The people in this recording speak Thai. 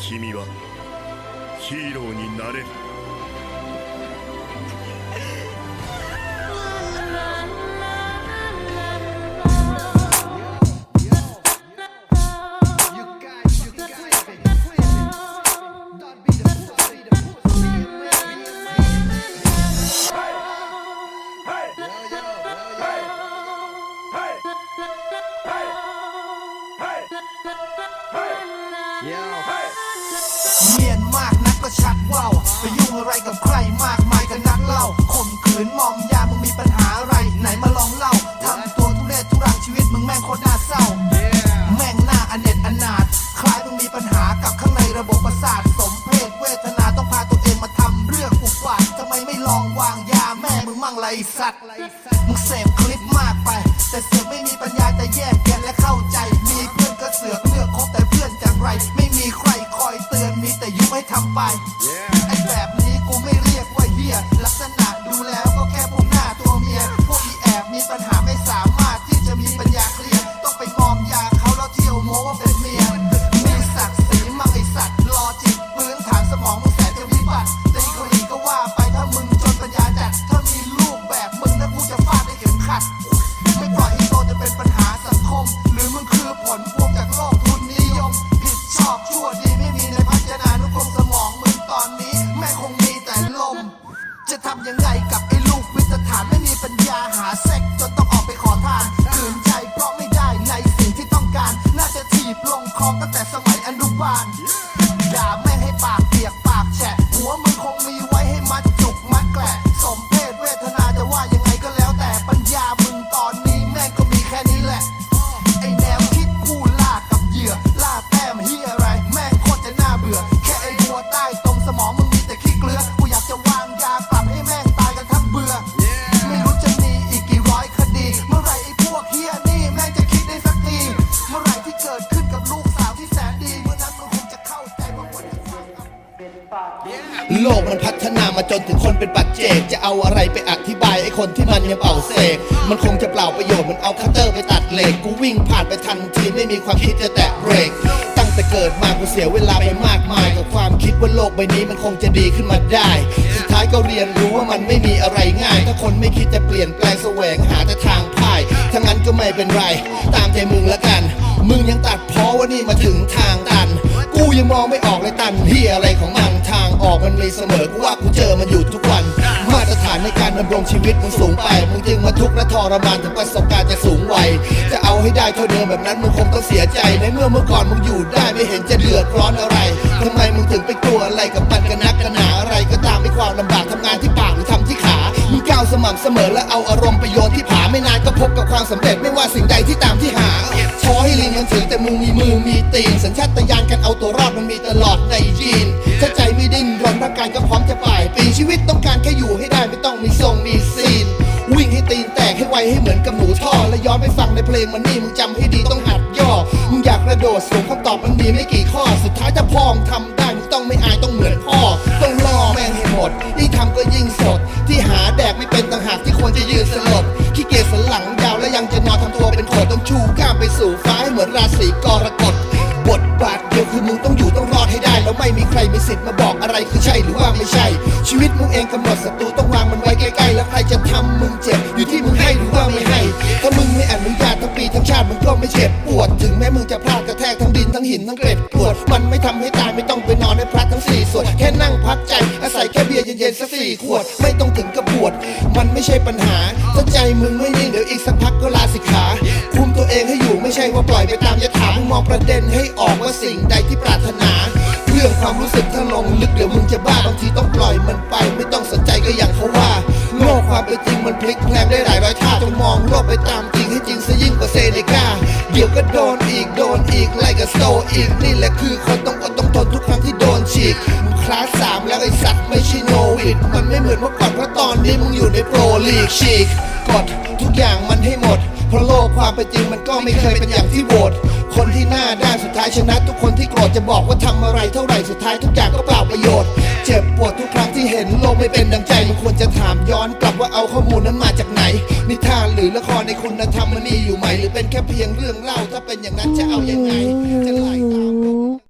君はヒーローになれる กนักก็ชักว่าวไปยุ่งอะไรกับใครมากมายกันนักเล่าข่มขืนมอมยามึงมีปัญหาอะไร ไหนมาลองเล่าทำตัวทุเรศทุรังชีวิตมึงแม่งโคตรน่าเศร้า แม่งหน้าอเนจอนาถคล้ายมึงมีปัญหากับข้างในระบบประสาทสมเพศเวทนาต้องพาตัวเองมาทำเรื่องอุกวาดทำไมไม่ลองวางยาแม่มึงมั่งไรสัตว์มึงเสพคลิปมากไป แต่เสือกไม่มี ปล่อยให้โตจะเป็นปัญหาสังคม หรือมึงคือผลพวงจากโลกทุนนิยม ผิดชอบชั่วดีไม่มีในพัฒนานุกรมสมองมึงตอนนี้ แม่คงมีแต่ลม จะทำยังไงกับไอ้ลูกวิตถานไม่มีปัญญาหาเซ็กจนต้องออกไปขอทานขืนใจเพราะไม่ได้ในสิ่งที่ต้องการ น่าจะถีบลงคลองตั้งแต่สมัย มาจนถึงคนเป็นปัจเจก จะเอาอะไรไปอธิบายไอ้คนที่มันยังเป่าเสก มันคงจะเปล่าประโยชน์มันเอาคัตเตอร์ไปตัดเหล็ก กูวิ่งผ่านไปทันทีไม่มีความคิดจะแตะเบรก ตั้งแต่เกิดมากูเสียเวลาไปมากมาย กับความคิดว่าโลกใบนี้มันคงจะดีขึ้นมาได้ สุดท้ายก็เรียนรู้ว่ามันไม่มีอะไรง่าย ถ้าคนไม่คิดจะเปลี่ยนแปลงแสวงหาแต่ทางพ่ายถ้างั้นก็ไม่เป็นไร ตามใจมึงละกัน มึงยังตัดเพราะว่านี่มาถึงทางตัน กูยังมองไม่ออกเลยตันที่อะไรของมันทางออกมันมีเสมอกูว่ากูเจอมันอยู่ทุกวัน มาตรฐานในการดำรงชีวิตมึงสูงไป มึงจึงมาทุกข์และทรมานถึงประสบการณ์จะสูงวัยจะเอาให้ได้เท่าเดิมแบบนั้นมึงคงต้องเสียใจในเมื่อเมื่อก่อนมึงอยู่ได้ไม่เห็นจะเดือดร้อนอะไรทำไมมึงถึงไปกลัวอะไรกับมันกันนักกันหนาอะไรก็ตามไม่ความลำบากทำงานที่ปากหรือทำที่ขามึงก้าวสม่ำเสมอและเอาอารมณ์ไปโยนที่ผาไม่นานก็พบกับความสำเร็จไม่ว่าสิ่งใดที่ตามที่หาช้อให้ลิงมันถึงแต่มึงมีมือมีตีนสัญชาตญาณการ เอาตัวรอดมันมีตลอดในยีนถ้าใจไม่ดิ้นรนร่างกายก็พร้อมจะป่ายปีนชีวิตต้องการแค่อยู่ให้ได้ไม่ต้องมีทรงมีซีน วิ่งให้ตีนแตกให้ไวให้เหมือนกับหมูท่อ และย้อนไปฟังในเพลงมันนี่มึงจำให้ดีต้องหัดย่อ มึงอยากกระโดดสูงคำตอบมันมีไม่กี่ข้อ สุดท้ายถ้าพ่อมึงทำได้มึงต้องไม่อายต้องเหมือนพ่อ ต้องล่อแม่งให้หมดยิ่งทำก็ยิ่งสด ที่หาแดกไม่เป็นต่างหากที่ควรจะยืนสลดขี้เกียจสันหลังยาวและยังจะนอนทำตัวเป็นโขดต้องชูข้ามไปสู่ฟ้าให้เหมือนราศีกรกฎบทบาท รอดให้ได้แล้วไม่มีใครมีสิทธิ์มาบอกอะไรคือใช่หรือว่าไม่ใช่ ชีวิตมึงเองกำหนดศัตรูต้องวางมันไว้ใกล้ๆแล้วใครจะทำมึงเจ็บอยู่ที่มึงให้หรือว่าไม่ให้ ถ้ามึงไม่อนุญาตทั้งปีทั้งชาติมึงก็ไม่เจ็บปวด ถึงแม้มึงจะพลาดกระแทกทั้งดินทั้งหินทั้งเกล็ดกรวดมันไม่ทำให้ตายไม่ต้องไปนอนในพระทั้งสี่ส่วนแค่นั่งพักใจอาศัยแค่เบียร์เย็นๆสักสี่ขวดไม่ต้องถึงกับบวชมันไม่ใช่ปัญหาถ้าใจมึงไม่นิ่งเดี๋ยวอีกสักพักก็ลาสิกขาคุม เองให้อยู่ไม่ใช่ว่าปล่อยไปตามยถามึงมองประเด็นให้ออกว่าสิ่งใดที่ปรารถนา เรื่องความรู้สึกถ้าลงลึกเดี๋ยวมึงจะบ้าบางทีต้องปล่อยมันไป ไม่ต้องสนใจก็อย่างเขาว่าโลกความเป็นจริงมันพลิกแพลงได้หลายร้อยท่าจงมองโลกไปตามจริงให้จริงซะยิ่งกว่าเซเนกาเดี๋ยวก็โดนอีกโดนอีกไล่กับโซอีกนี่แหละคือคนต้องอดต้องทนทุกครั้งที่โดนฉีกมึงคลาสสามแล้วไอสัตว์ไม่ใช่โนวิดมันไม่เหมือนเมื่อก่อนเพราะตอนนี้มึงอยู่ในโปรลีกฉีกกดทุกอย่างมันให้หมด เพราะโลกความเป็นจริงมันก็ไม่เคยเป็นอย่างที่โหวตคนที่หน้าด้านสุดท้ายชนะ ทุกคนที่โกรธจะบอกว่าทำอะไรเท่าไหร่สุดท้ายทุกอย่างก็เปล่าประโยชน์ เจ็บปวดทุกครั้งที่เห็นโลกไม่เป็นดังใจมันควรจะถามย้อนกลับว่าเอาข้อมูลนั้นมาจากไหน นิทานหรือละครในคุณธรรมมันมีอยู่ไหมหรือเป็นแค่เพียงเรื่องเล่า ถ้าเป็นอย่างนั้นจะเอายังไง จะไล่ตาม